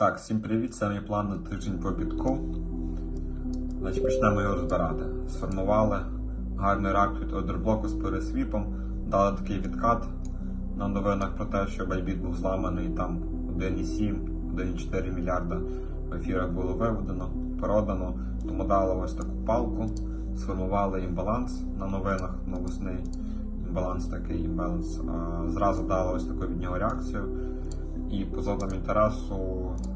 Так, всім привіт, це мій план на тиждень по бітку. Значить, почнемо його розбирати. Сформували гарний рак від ордерблоку з пересвіпом, дали такий відкат на новинах про те, що Байбіт був зламаний там 1,7, 1,4 мільярда в ефірах було виведено, продано, тому дали ось таку палку, сформували імбаланс на новинах новосний. Імбаланс такий імбаланс. Зразу дали ось таку від нього реакцію. І по зонам інтересу,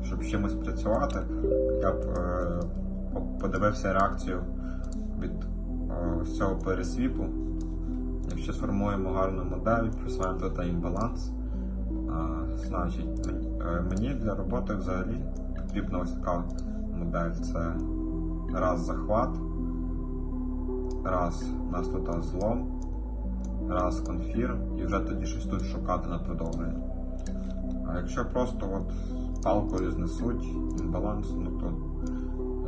щоб з чимось працювати, я б е, подивився реакцію від е, цього пересвіпу. Якщо сформуємо гарну модель, присваємо тут імбаланс, а, значить е, мені для роботи взагалі потрібна ось така модель. Це раз захват, раз нас тут злом, раз конфірм, і вже тоді щось тут шукати на продовження. А якщо просто от палкою знесуть імбаланс, ну то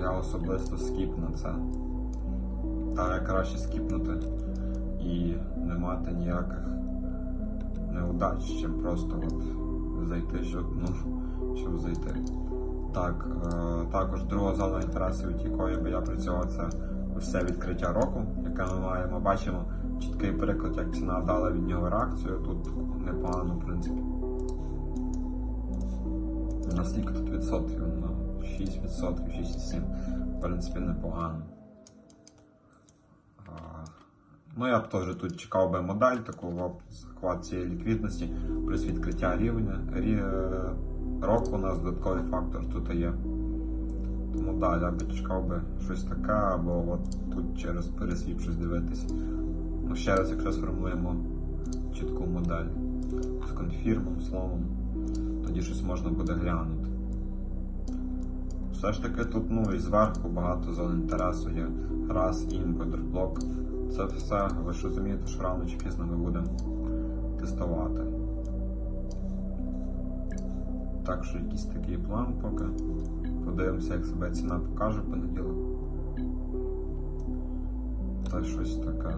я особисто скіпну це. Та краще скіпнути і не мати ніяких неудач, чим просто от зайти, щоб, ну, щоб зайти. Так, е, також друга зона інтересів, від якої би я працював, це все відкриття року, яке ми маємо. Бачимо чіткий приклад, як ціна дала від нього реакцію. Тут непогано, в принципі. На скільки тут відсотків? На 6 відсотків, 6,7. В принципі, непогано. Ну, я б теж тут чекав би модель, таку в захват цієї ліквідності, плюс відкриття рівня. Рі... е, Року у нас додатковий фактор тут є. Тому да, я би чекав би щось таке, або от тут через пересвіп щось дивитись. Ну, ще раз, якщо сформуємо чітку модель з конфірмом, словом, тоді щось можна буде глянути. Все ж таки тут ну, і зверху багато зон інтересу є. Раз, імп, блок. Це все, ви ж розумієте, що рано чи пізно ми будемо тестувати. Так що якийсь такий план поки. Подивимося, як себе ціна покаже понеділок. Та щось таке.